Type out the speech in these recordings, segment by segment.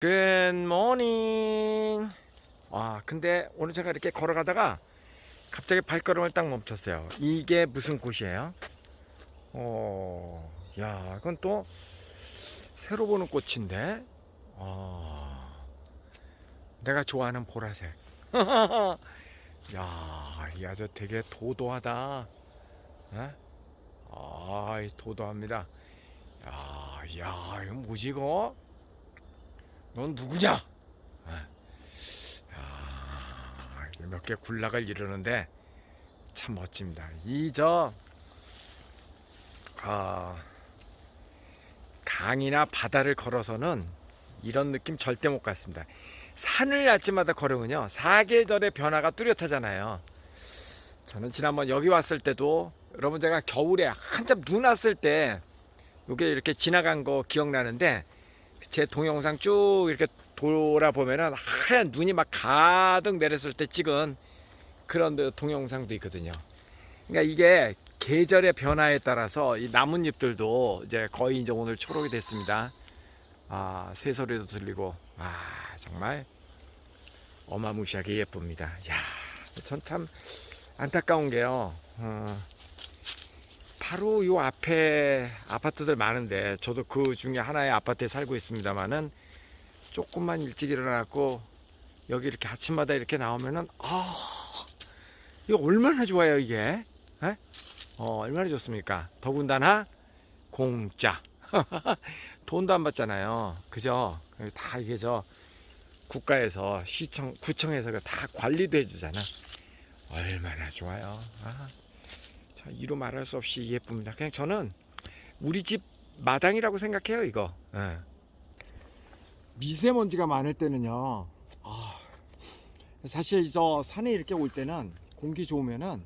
굿모닝. 와, 근데 오늘 제가 이렇게 걸어가다가 갑자기 발걸음을 딱 멈췄어요. 이게 무슨 꽃이에요? 어, 야, 이건 또 새로 보는 꽃인데. 아, 내가 좋아하는 보라색. 야, 이 아저 되게 도도하다. 에? 아, 이 도도합니다. 야, 야, 이거 뭐지 이거? 넌 누구냐? 아, 몇개 군락을 이루는데 참 멋집니다. 이저 아, 강이나 바다를 걸어서는 이런 느낌 절대 못 갔습니다. 산을 아침마다 걸으면요 사계절의 변화가 뚜렷하잖아요. 저는 지난번 여기 왔을 때도 여러분 제가 겨울에 한참 눈 왔을 때 이게 이렇게 지나간 거 기억나는데 제 동영상 쭉 이렇게 돌아보면은 하얀 눈이 막 가득 내렸을 때 찍은 그런 데 동영상도 있거든요. 그러니까 이게 계절의 변화에 따라서 이 나뭇잎들도 이제 거의 이제 오늘 초록이 됐습니다. 아, 새소리도 들리고, 아, 정말 어마무시하게 예쁩니다. 야, 전 참 안타까운 게요. 어, 바로 요 앞에 아파트들 많은데 저도 그 중에 하나의 아파트에 살고 있습니다만은 조금만 일찍 일어나고 여기 이렇게 아침마다 이렇게 나오면은 아 이거 얼마나 좋아요 이게? 에? 어 얼마나 좋습니까? 더군다나 공짜. 돈도 안 받잖아요. 그죠? 다 이게 저 국가에서 시청 구청에서 다 관리도 해주잖아. 얼마나 좋아요. 아. 자, 이로 말할 수 없이 예쁩니다. 그냥 저는 우리 집 마당이라고 생각해요, 이거. 예. 미세먼지가 많을 때는요. 아, 사실 저 산에 이렇게 올 때는 공기 좋으면은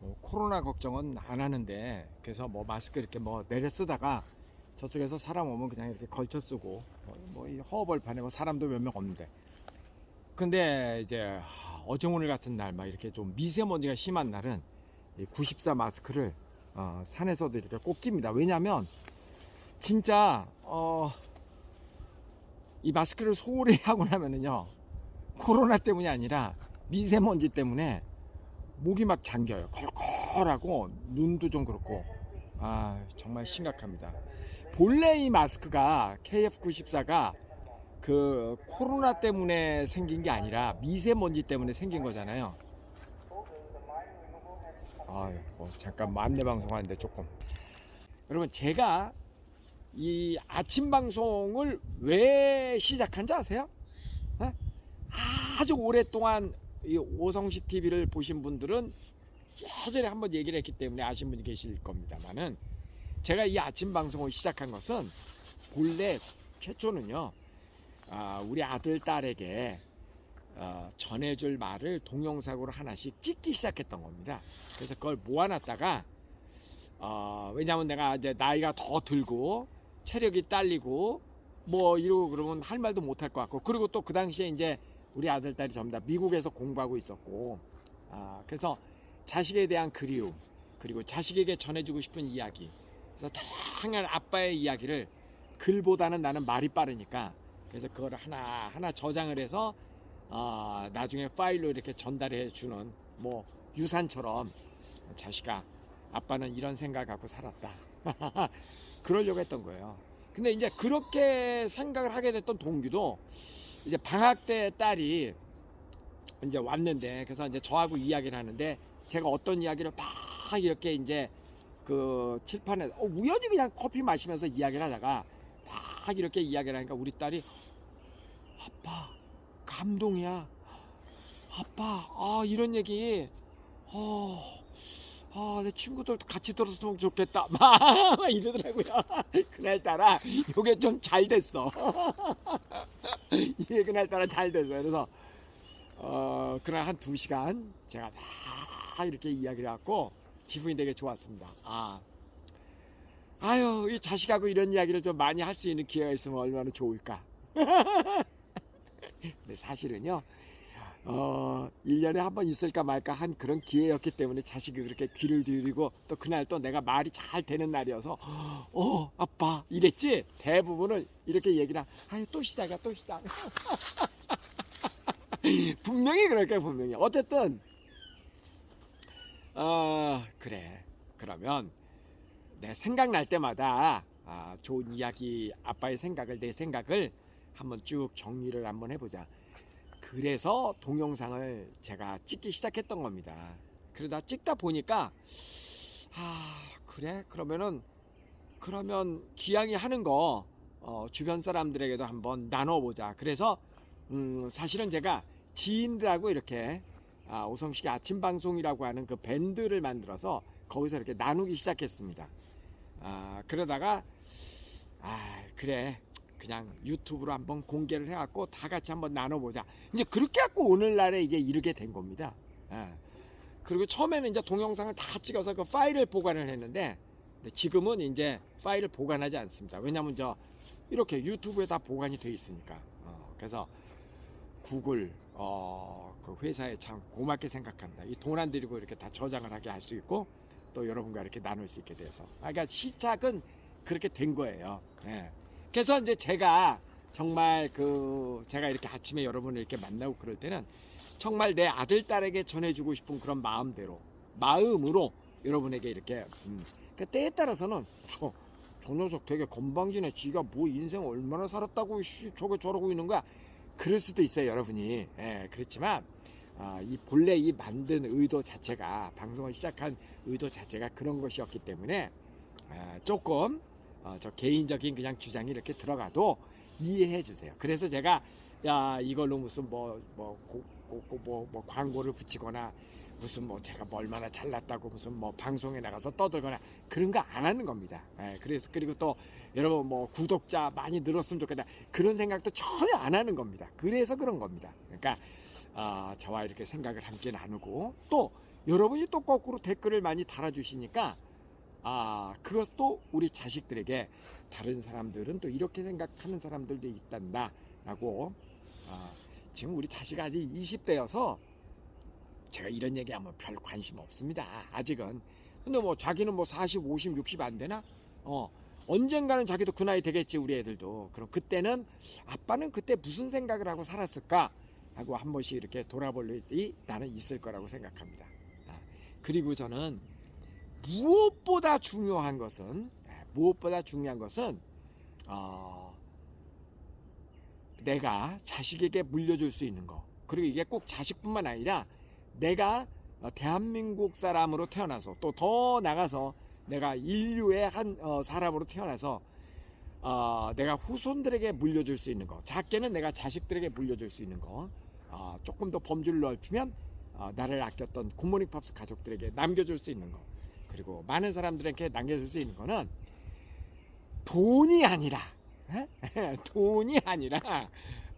뭐 코로나 걱정은 안 하는데 그래서 뭐 마스크 이렇게 뭐 내려 쓰다가 저쪽에서 사람 오면 그냥 이렇게 걸쳐 쓰고 뭐이 허벌판에 뭐 사람도 몇 명 없는데 근데 이제 어제 오늘 같은 날 막 이렇게 좀 미세먼지가 심한 날은 이 94 마스크를 어, 산에서도 이렇게 꼭 낍니다. 왜냐하면 진짜 어, 이 마스크를 소홀히 하고 나면은요 코로나 때문이 아니라 미세먼지 때문에 목이 막 잠겨요. 컬컬하고 눈도 좀 그렇고 아 정말 심각합니다. 본래 이 마스크가 KF94가 그 코로나 때문에 생긴 게 아니라 미세먼지 때문에 생긴 거잖아요. 아, 뭐 잠깐 안내 방송하는데 조금. 여러분 제가 이 아침 방송을 왜 시작한지 아세요? 어? 아주 오랫동안 이 오성식 TV를 보신 분들은 예전에 한번 얘기를 했기 때문에 아신 분이 계실 겁니다만은 제가 이 아침 방송을 시작한 것은 본래 최초는요. 아, 우리 아들 딸에게 어, 전해줄 말을 동영상으로 하나씩 찍기 시작했던 겁니다. 그래서 그걸 모아놨다가 어, 왜냐하면 내가 이제 나이가 더 들고 체력이 딸리고 뭐 이러고 그러면 할 말도 못할 것 같고 그리고 또 그 당시에 이제 우리 아들 딸이 전부 다 미국에서 공부하고 있었고 아, 그래서 자식에 대한 그리움 그리고 자식에게 전해주고 싶은 이야기 그래서 다양한 아빠의 이야기를 글보다는 나는 말이 빠르니까 그래서 그거를 하나 하나 저장을 해서 어, 나중에 파일로 이렇게 전달해 주는 뭐 유산처럼 자식아 아빠는 이런 생각 갖고 살았다. 그러려고 했던 거예요. 근데 이제 그렇게 생각을 하게 됐던 동기도 이제 방학 때 딸이 이제 왔는데 그래서 이제 저하고 이야기를 하는데 제가 어떤 이야기를 막 이렇게 이제 그 칠판에 어, 우연히 그냥 커피 마시면서 이야기를 하다가 막 이렇게 이야기를 하니까 우리 딸이 아빠 감동이야. 아빠, 아, 이런 얘기, 어, 아, 내 친구들도 같이 들었으면 좋겠다. 막 이러더라고요. 그날따라 이게 좀 잘 됐어. 이게 그날따라 잘 됐어. 그래서, 어, 그날 한 두 시간 제가 막 이렇게 이야기를 하고 기분이 되게 좋았습니다. 아, 아유, 이 자식하고 이런 이야기를 좀 많이 할 수 있는 기회가 있으면 얼마나 좋을까. 근데 사실은요 어, 1년에 한 번 있을까 말까 한 그런 기회였기 때문에 자식이 그렇게 귀를 기울이고 또 그날 또 내가 말이 잘 되는 날이어서 어 아빠 이랬지? 대부분은 이렇게 얘기를 하- 아유 또 시작이야 또 시작. 분명히 그럴 거야 분명히. 어쨌든 어 그래. 그러면 내 생각날 때마다 아, 좋은 이야기 아빠의 생각을 내 생각을 한번 쭉 정리를 한번 해보자. 그래서 동영상을 제가 찍기 시작했던 겁니다. 그러다 찍다 보니까 아 그래? 그러면은 그러면 기양이 하는 거 어, 주변 사람들에게도 한번 나눠보자. 그래서 음, 사실은 제가 지인들하고 이렇게 아, 오성식의 아침 방송이라고 하는 그 밴드를 만들어서 거기서 이렇게 나누기 시작했습니다. 아, 그러다가 아 그래 그냥 유튜브로 한번 공개를 해갖고 다 같이 한번 나눠보자. 이제 그렇게 갖고 오늘날에 이게 이르게 된 겁니다. 예. 그리고 처음에는 이제 동영상을 다 찍어서 그 파일을 보관을 했는데 지금은 이제 파일을 보관하지 않습니다. 왜냐하면 저 이렇게 유튜브에 다 보관이 돼 있으니까. 어, 그래서 구글 어, 그 회사에 참 고맙게 생각합니다. 이 돈 안 들이고 이렇게 다 저장을 하게 할 수 있고 또 여러분과 이렇게 나눌 수 있게 돼서. 아, 그러니까 시작은 그렇게 된 거예요. 예. 그래서 이제 제가 정말 그 제가 이렇게 아침에 여러분을 이렇게 만나고 그럴 때는 정말 내 아들 딸에게 전해주고 싶은 그런 마음대로 마음으로 여러분에게 이렇게 음, 그 때에 따라서는 저, 저 녀석 되게 건방지네. 지가 뭐 인생 얼마나 살았다고 씨, 저게 저러고 있는 거야? 그럴 수도 있어요 여러분이. 예, 그렇지만 아, 이 본래 이 만든 의도 자체가 방송을 시작한 의도 자체가 그런 것이었기 때문에 아, 조금 어, 저 개인적인 그냥 주장이 이렇게 들어가도 이해해 주세요. 그래서 제가 야 이걸로 무슨 뭐뭐 뭐, 뭐 광고를 붙이거나 무슨 뭐 제가 뭐 얼마나 잘났다고 무슨 뭐 방송에 나가서 떠들거나 그런 거 안 하는 겁니다. 예, 그래서 그리고 또 여러분 뭐 구독자 많이 늘었으면 좋겠다 그런 생각도 전혀 안 하는 겁니다. 그래서 그런 겁니다. 그러니까 아, 저와 이렇게 생각을 함께 나누고 또 여러분이 또 거꾸로 댓글을 많이 달아주시니까 아 그것도 우리 자식들에게 다른 사람들은 또 이렇게 생각하는 사람들도 있단다 라고 아, 지금 우리 자식 아직 20대여서 제가 이런 얘기하면 별 관심 없습니다. 아직은. 근데 뭐 자기는 뭐 40, 50, 60 안 되나? 어 언젠가는 자기도 그 나이 되겠지 우리 애들도. 그럼 그때는 아빠는 그때 무슨 생각을 하고 살았을까? 하고 한 번씩 이렇게 돌아볼 일이 나는 있을 거라고 생각합니다. 아, 그리고 저는 무엇보다 중요한 것은 예, 무엇보다 중요한 것은 어, 내가 자식에게 물려줄 수 있는 거. 그리고 이게 꼭 자식뿐만 아니라 내가 어, 대한민국 사람으로 태어나서 또 더 나가서 내가 인류의 한 어, 사람으로 태어나서 어, 내가 후손들에게 물려줄 수 있는 거. 작게는 내가 자식들에게 물려줄 수 있는 거. 어, 조금 더 범주를 넓히면 어, 나를 아꼈던 굿모닝 팝스 가족들에게 남겨줄 수 있는 거 그리고 많은 사람들에게 남겨줄 수 있는 거는 돈이 아니라 에? 돈이 아니라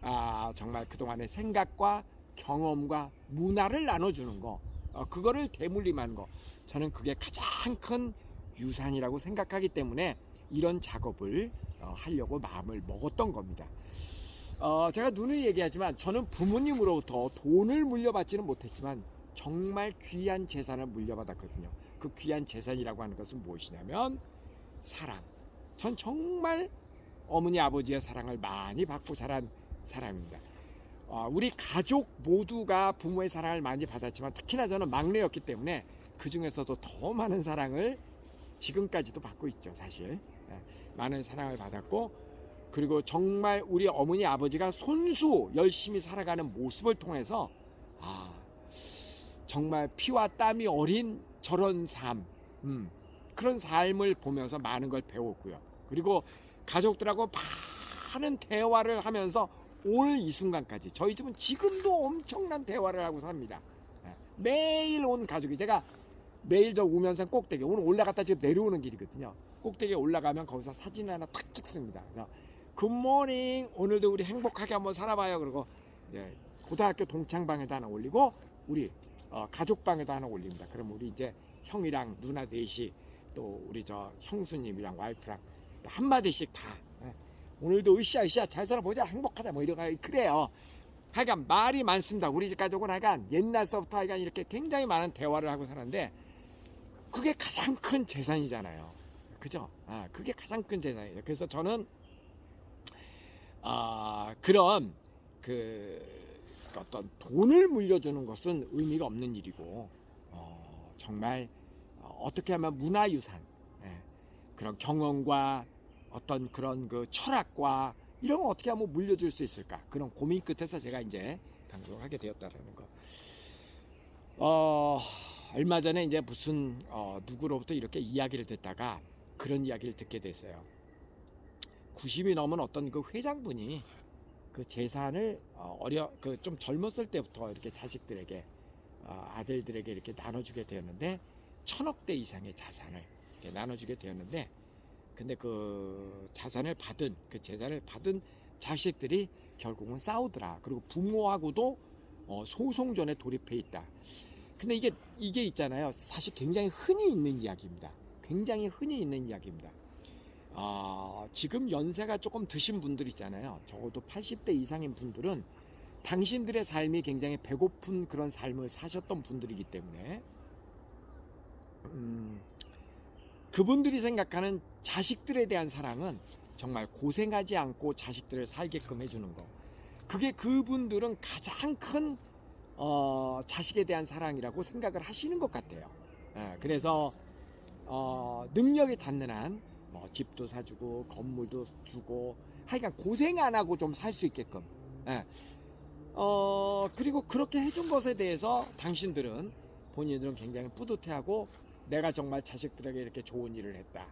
아, 정말 그동안의 생각과 경험과 문화를 나눠주는 거 어, 그거를 대물림하는 거 저는 그게 가장 큰 유산이라고 생각하기 때문에 이런 작업을 어, 하려고 마음을 먹었던 겁니다. 어, 제가 누누이 얘기하지만 저는 부모님으로부터 돈을 물려받지는 못했지만 정말 귀한 재산을 물려받았거든요. 그 귀한 재산이라고 하는 것은 무엇이냐면 사랑. 전 정말 어머니 아버지의 사랑을 많이 받고 자란 사람입니다. 어, 우리 가족 모두가 부모의 사랑을 많이 받았지만 특히나 저는 막내였기 때문에 그 중에서도 더 많은 사랑을 지금까지도 받고 있죠, 사실. 예, 많은 사랑을 받았고 그리고 정말 우리 어머니 아버지가 손수 열심히 살아가는 모습을 통해서 아 정말 피와 땀이 어린 저런 삶, 음, 그런 삶을 보면서 많은 걸 배웠고요. 그리고 가족들하고 많은 대화를 하면서 오늘 이 순간까지 저희 집은 지금도 엄청난 대화를 하고 삽니다. 예, 매일 온 가족이 제가 매일 저 우면산 꼭대기 오늘 올라갔다 지금 내려오는 길이거든요. 꼭대기에 올라가면 거기서 사진 하나 탁 찍습니다. 그래서 굿모닝 오늘도 우리 행복하게 한번 살아봐요. 그리고 고등학교 동창방에도 하나 올리고 우리 어, 가족방에도 하나 올립니다. 그럼 우리 이제 형이랑 누나 넷이 또 우리 저 형수님이랑 와이프랑 또 한마디씩 다 예, 오늘도 으쌰 으쌰 잘 살아보자 행복하자 뭐 이런 거 그래요. 하여간 말이 많습니다. 우리 집 가족은 하여간 옛날서부터 하여간 이렇게 굉장히 많은 대화를 하고 사는데 그게 가장 큰 재산이잖아요. 그죠? 아, 그게 가장 큰 재산이에요. 그래서 저는 아, 그런 그 어떤 돈을 물려주는 것은 의미가 없는 일이고 어, 정말 어, 어떻게 하면 문화유산 예, 그런 경험과 어떤 그런 그 철학과 이런 거 어떻게 하면 물려줄 수 있을까 그런 고민 끝에서 제가 이제 방송을 하게 되었다라는 거. 어 얼마 전에 이제 무슨 어, 누구로부터 이렇게 이야기를 듣다가 그런 이야기를 듣게 됐어요. 90이 넘은 어떤 그 회장분이 그 재산을 어, 어려 그 좀 젊었을 때부터 이렇게 자식들에게 어, 아들들에게 이렇게 나눠주게 되었는데 천억대 이상의 자산을 이렇게 나눠주게 되었는데 근데 그 자산을 받은 그 재산을 받은 자식들이 결국은 싸우더라. 그리고 부모하고도 어, 소송전에 돌입해 있다. 근데 이게 이게 있잖아요. 사실 굉장히 흔히 있는 이야기입니다. 굉장히 흔히 있는 이야기입니다. 아, 지금 연세가 조금 드신 분들 있잖아요. 적어도 80대 이상인 분들은 당신들의 삶이 굉장히 배고픈 그런 삶을 사셨던 분들이기 때문에 음, 그분들이 생각하는 자식들에 대한 사랑은 정말 고생하지 않고 자식들을 살게끔 해주는 거. 그게 그분들은 가장 큰 어, 자식에 대한 사랑이라고 생각을 하시는 것 같아요. 예, 그래서 어, 능력이 닿는 한 뭐, 집도 사주고 건물도 주고 하여간 고생 안 하고 좀 살 수 있게끔. 예. 어, 그리고 그렇게 해준 것에 대해서 당신들은 본인들은 굉장히 뿌듯해하고 내가 정말 자식들에게 이렇게 좋은 일을 했다.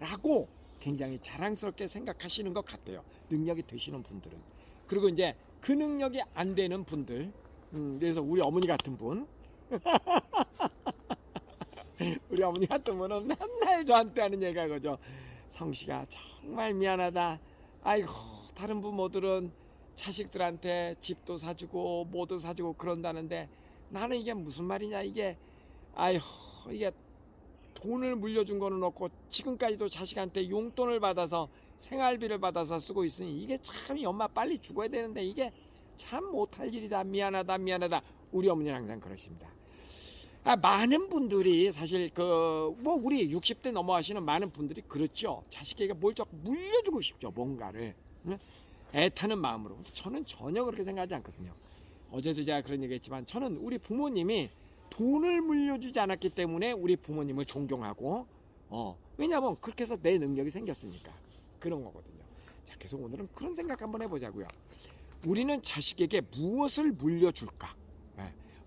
라고 굉장히 자랑스럽게 생각하시는 것 같아요. 능력이 되시는 분들은. 그리고 이제 그 능력이 안 되는 분들. 음, 그래서 우리 어머니 같은 분. 우리 어머니 같은 분은 맨날 저한테 하는 얘기가 그죠. 성씨가 정말 미안하다. 아이고, 다른 부모들은 자식들한테 집도 사주고 뭐도 사주고 그런다는데 나는 이게 무슨 말이냐 이게 아휴 이게 돈을 물려준 거는 없고 지금까지도 자식한테 용돈을 받아서 생활비를 받아서 쓰고 있으니 이게 참이 엄마 빨리 죽어야 되는데 이게 참 못할 일이다 미안하다 미안하다 우리 어머니는 항상 그러십니다. 아, 많은 분들이 사실 그 뭐 우리 60대 넘어가시는 많은 분들이 그렇죠. 자식에게 뭘 자꾸 물려주고 싶죠 뭔가를 응? 애타는 마음으로. 저는 전혀 그렇게 생각하지 않거든요. 어제도 제가 그런 얘기했지만 저는 우리 부모님이 돈을 물려주지 않았기 때문에 우리 부모님을 존경하고 어 왜냐하면 그렇게 해서 내 능력이 생겼으니까 그런 거거든요. 자 계속 오늘은 그런 생각 한번 해보자고요. 우리는 자식에게 무엇을 물려줄까?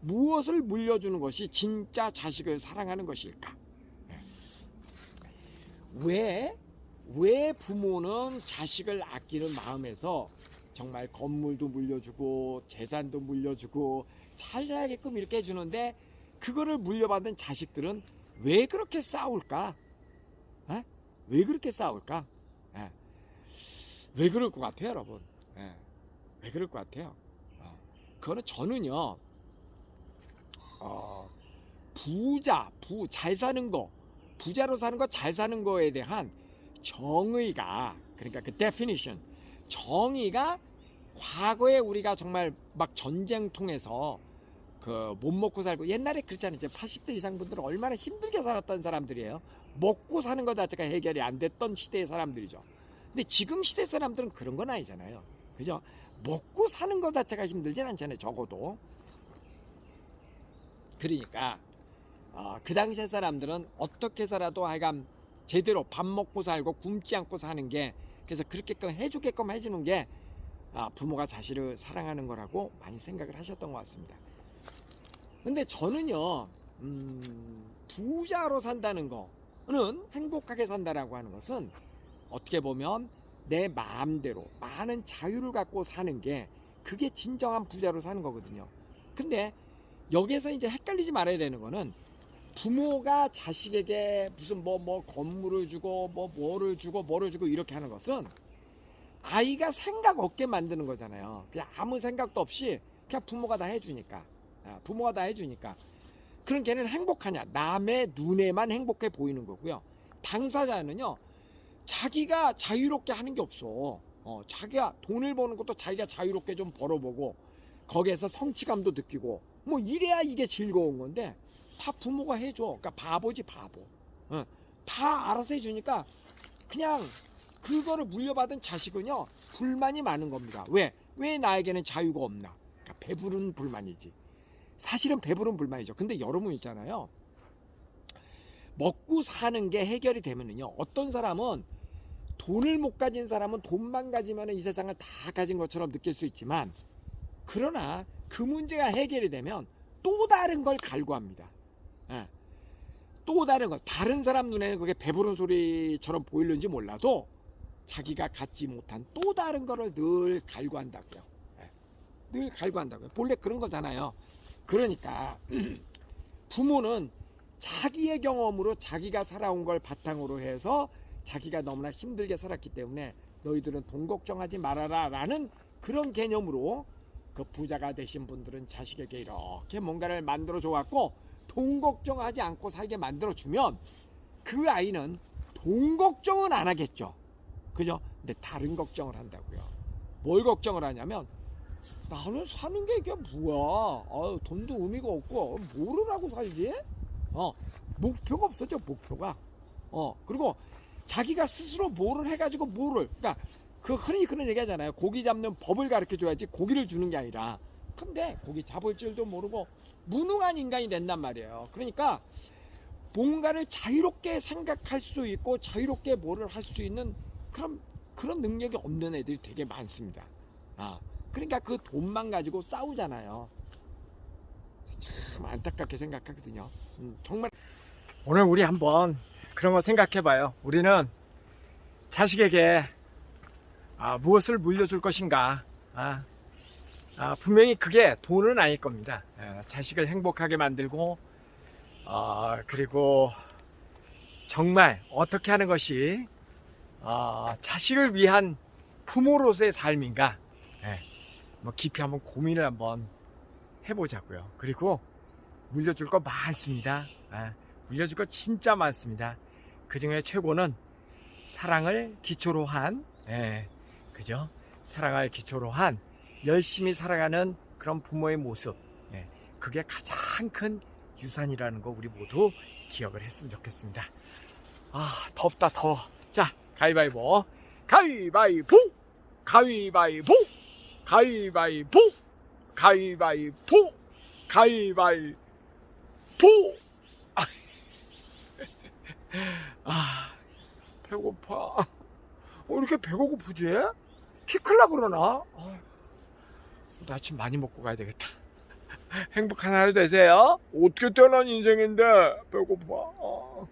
예, 무엇을 물려주는 것이 진짜 자식을 사랑하는 것일까? 예. 왜, 왜 부모는 자식을 아끼는 마음에서 정말 건물도 물려주고 재산도 물려주고 잘 살게끔 이렇게 해주는데 그거를 물려받은 자식들은 왜 그렇게 싸울까? 에? 왜 그렇게 싸울까? 에. 왜 그럴 것 같아요, 여러분? 에. 왜 그럴 것 같아요? 어. 그거는 저는요, 어, 부자, 부, 잘 사는 거, 부자로 사는 거, 잘 사는 거에 대한 정의가, 그러니까 그 definition, 정의가 과거에 우리가 정말 막 전쟁 통해서 그 못 먹고 살고 옛날에 그랬잖아요. 이제 80대 이상 분들은 얼마나 힘들게 살았던 사람들이에요. 먹고 사는 것 자체가 해결이 안 됐던 시대의 사람들이죠. 근데 지금 시대 사람들은 그런 건 아니잖아요. 그죠? 먹고 사는 것 자체가 힘들진 않잖아요. 적어도. 그러니까 어, 그 당시에 사람들은 어떻게 살아도 하여간 제대로 밥 먹고 살고 굶지 않고 사는 게 그래서 그렇게끔 해주게끔 해주는 게 아, 부모가 자식을 사랑하는 거라고 많이 생각을 하셨던 것 같습니다. 근데 저는요, 음, 부자로 산다는 거는 행복하게 산다라고 하는 것은 어떻게 보면 내 마음대로 많은 자유를 갖고 사는 게 그게 진정한 부자로 사는 거거든요. 근데 여기에서 이제 헷갈리지 말아야 되는 거는 부모가 자식에게 무슨 뭐뭐 건물을 주고 뭐 뭐를 주고 뭐를 주고 이렇게 하는 것은 아이가 생각 없게 만드는 거잖아요. 그냥 아무 생각도 없이 그냥 부모가 다 해주니까. 아, 부모가 다 해주니까. 그런 걔는 행복하냐? 남의 눈에만 행복해 보이는 거고요. 당사자는요, 자기가 자유롭게 하는 게 없어. 어, 자기가 돈을 버는 것도 자기가 자유롭게 좀 벌어보고 거기에서 성취감도 느끼고 뭐 이래야 이게 즐거운 건데 다 부모가 해줘. 그러니까 바보지 바보. 어, 다 알아서 해주니까 그냥 그거를 물려받은 자식은요 불만이 많은 겁니다. 왜? 왜 나에게는 자유가 없나? 그러니까 배부른 불만이지. 사실은 배부른 불만이죠. 근데 여러분 있잖아요. 먹고 사는 게 해결이 되면은요. 어떤 사람은 돈을 못 가진 사람은 돈만 가지면 이 세상을 다 가진 것처럼 느낄 수 있지만 그러나 그 문제가 해결이 되면 또 다른 걸 갈구합니다. 예. 또 다른 거 다른 사람 눈에는 그게 배부른 소리처럼 보이는지 몰라도 자기가 갖지 못한 또 다른 거를 늘 갈구한다고요. 예. 늘 갈구한다고요. 본래 그런 거잖아요. 그러니까 부모는 자기의 경험으로 자기가 살아온 걸 바탕으로 해서 자기가 너무나 힘들게 살았기 때문에 너희들은 돈 걱정하지 말아라 라는 그런 개념으로 그 부자가 되신 분들은 자식에게 이렇게 뭔가를 만들어 줘갖고 돈 걱정하지 않고 살게 만들어 주면 그 아이는 돈 걱정은 안 하겠죠. 그죠? 근데 다른 걱정을 한다고요. 뭘 걱정을 하냐면 나는 사는 게 이게 뭐야? 아유, 돈도 의미가 없고 뭐를 하고 살지? 어, 목표가 없어져 목표가. 어, 그리고 자기가 스스로 뭐를 해가지고 뭐를, 그러니까 그 흔히 그런 얘기 하잖아요. 고기 잡는 법을 가르쳐 줘야지 고기를 주는 게 아니라. 근데 고기 잡을 줄도 모르고 무능한 인간이 된단 말이에요. 그러니까 뭔가를 자유롭게 생각할 수 있고 자유롭게 뭐를 할 수 있는 그런 그런 능력이 없는 애들이 되게 많습니다. 아, 그러니까 그 돈만 가지고 싸우잖아요. 참 안타깝게 생각하거든요. 음, 정말 오늘 우리 한번 그런 거 생각해봐요. 우리는 자식에게 아, 무엇을 물려줄 것인가? 아, 아, 분명히 그게 돈은 아닐 겁니다. 예, 자식을 행복하게 만들고, 어, 그리고 정말 어떻게 하는 것이 어, 자식을 위한 부모로서의 삶인가? 예, 뭐 깊이 한번 고민을 한번 해보자고요. 그리고 물려줄 거 많습니다. 예, 물려줄 거 진짜 많습니다. 그 중에 최고는 사랑을 기초로 한, 예, 그죠? 사랑을 기초로 한 열심히 살아가는 그런 부모의 모습, 예, 그게 가장 큰 유산이라는 거 우리 모두 기억을 했으면 좋겠습니다. 아, 덥다, 더워. 자, 가위바위보. 가위바위보! 가위바위보! 가위바위보! 가위바위보! 가위바위보! 아, 배고파. 어, 이렇게 배가 고프지? 키 클라 그러나? 아휴, 나 아침 많이 먹고 가야 되겠다. 행복한 하루 되세요. 어떻게 태어난 인생인데 배고파.